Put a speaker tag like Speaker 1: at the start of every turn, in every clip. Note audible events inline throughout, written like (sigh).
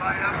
Speaker 1: Bye.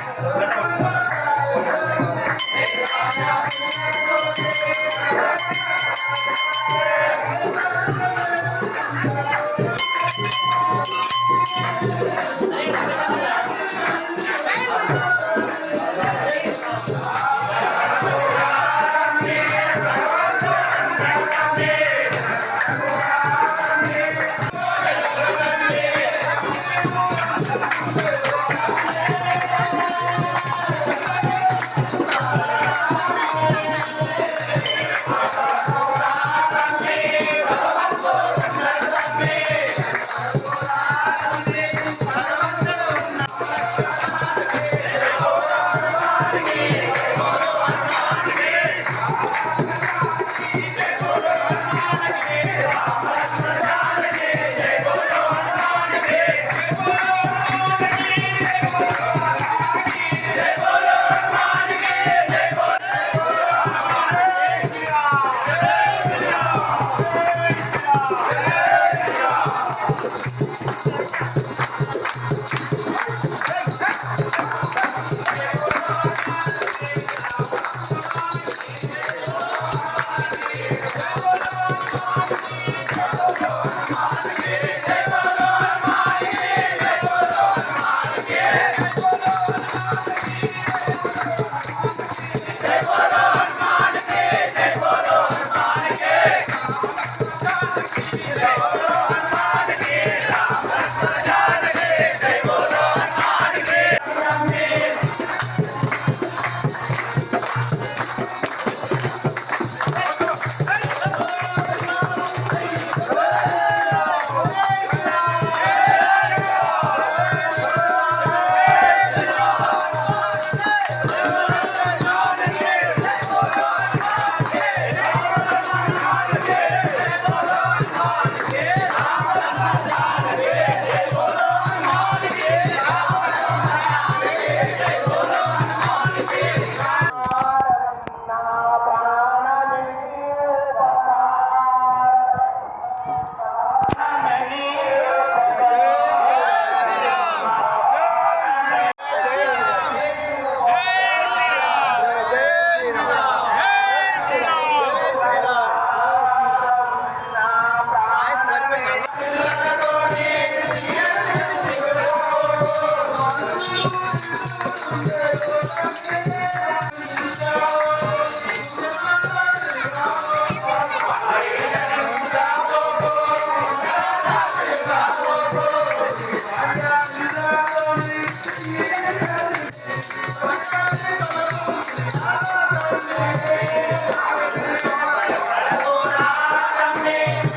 Speaker 1: Hey,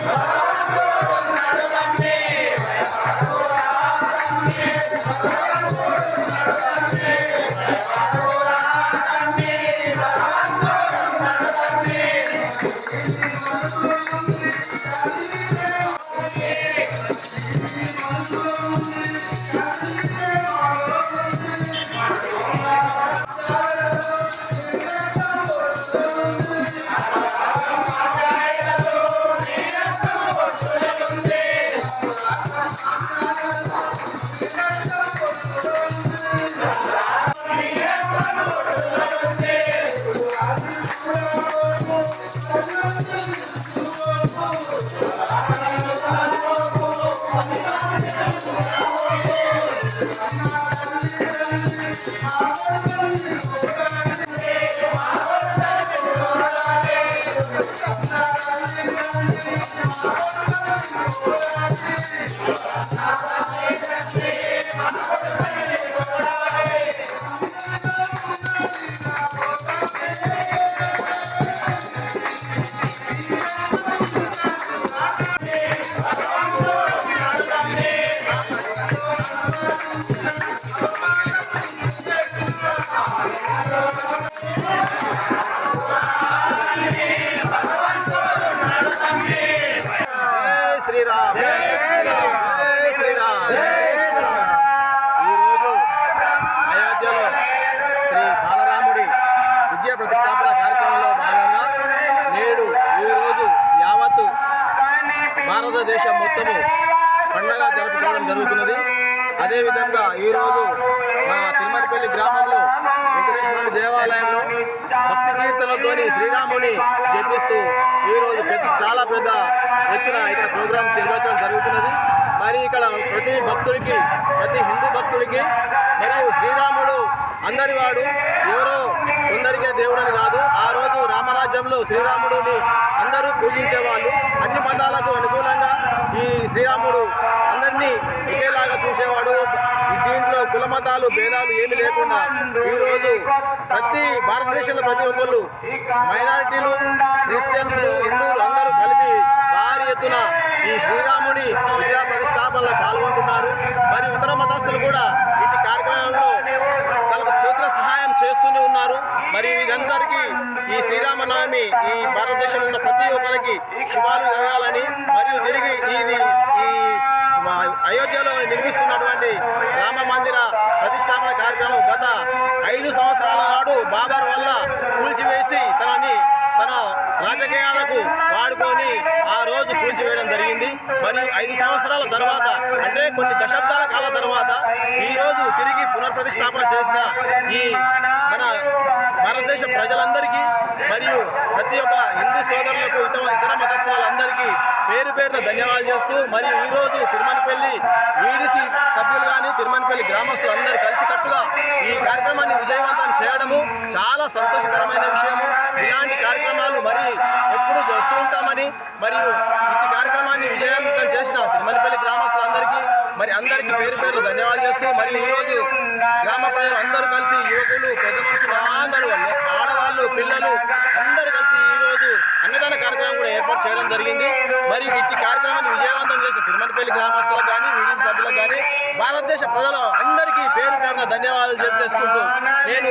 Speaker 1: Ah! (laughs) Gracias. జరుపుకోవడం జరుగుతున్నది. అదేవిధంగా ఈరోజు మన తిరుమలపల్లి గ్రామంలో వెంకటేశ్వర దేవాలయంలో భక్తి కీర్తనలతోని శ్రీరాముని జపిస్తూ ఈరోజు పెద్ద చాలా పెద్ద ఎత్తున ఇక్కడ ప్రోగ్రాం నిర్వహించడం జరుగుతున్నది. మరి ఇక్కడ ప్రతి భక్తుడికి ప్రతి హిందూ భక్తుడికి మరియు శ్రీరాముడు అందరి వాడు ఎవరో కొందరికే దేవుడని కాదు రామరాజ్యంలో శ్రీరాముడిని అందరూ పూజించేవాళ్ళు. అన్ని మతాలకు అనుకూలంగా ఈ శ్రీరాముడు అందరినీ ఒకేలాగా చూసేవాడు. ఈ దీంట్లో కుల మతాలు భేదాలు ఏమీ లేకుండా ఈరోజు ప్రతి భారతదేశంలో ప్రతి ఒక్కళ్ళు మైనారిటీలు క్రిస్టియన్స్లు హిందువులు అందరూ కలిపి భారీ ఎత్తున ఈ శ్రీరాముని విద్యా ప్రతిష్టాపనలో పాల్గొంటున్నారు. మరి ఇతర మతస్థులు కూడా ఇటు కార్యక్రమంలో చేస్తూనే ఉన్నారు. మరి వీరందరికీ ఈ శ్రీరామనవమి ఈ భారతదేశంలో ఉన్న ప్రతి ఒక్కరికి శుభాలు జరగాలని మరియు తిరిగి ఇది ఈ అయోధ్యలో నిర్మిస్తున్నటువంటి రామ మందిర ప్రతిష్టాపన కార్యక్రమం గత ఐదు సంవత్సరాల నాడు బాబర్ వల్ల కూల్చివేసి తనని తన రాజకీయాలకు వాడుకొని ఆ రోజు కూల్చివేయడం జరిగింది. మరియు ఐదు సంవత్సరాల తర్వాత అంటే కొన్ని దశాబ్దాల కాలం తర్వాత ఈ రోజు తిరిగి పునర్ప్రతిష్టాపన చేసిన ఈ భారతదేశ ప్రజలందరికీ మరియు ప్రతి ఒక్క హిందూ సోదరులకు ఇతర ఇతర మతస్థులందరికీ పేరు పేరున ధన్యవాదాలు చేస్తూ మరియు ఈరోజు తిరుమలపల్లి వీడిసి సభ్యులు కానీ తిరుమలపల్లి గ్రామస్తులు అందరూ కలిసికట్టుగా ఈ కార్యక్రమాన్ని విజయవంతం చేయడము చాలా సంతోషకరమైన విషయము. ఇలాంటి కార్యక్రమాలు మరి ఎప్పుడు చేస్తూ ఉంటామని మరియు ఇట్టి కార్యక్రమాన్ని విజయవంతం చేసిన తిరుమలపల్లి గ్రామస్తులందరికీ మరి అందరికీ పేరు పేరు ధన్యవాదాలు చేస్తూ మరి ఈరోజు గ్రామ ప్రజలు అందరూ కలిసి యువకులు పెద్ద మనుషులు అందరూ ఆడవాళ్ళు పిల్లలు అందరూ కలిసి ఈరోజు అన్నదాన కార్యక్రమం కూడా ఏర్పాటు చేయడం జరిగింది. మరి ఇట్టి కార్యక్రమాన్ని విజయవంతం చేసిన తిరుమలపల్లి గ్రామస్తులకు కానీ విడిసి సభ్యులకు కానీ భారతదేశ ప్రజలు అందరికీ పేరు పేరున ధన్యవాదాలు తెలియజేసుకుంటూ నేను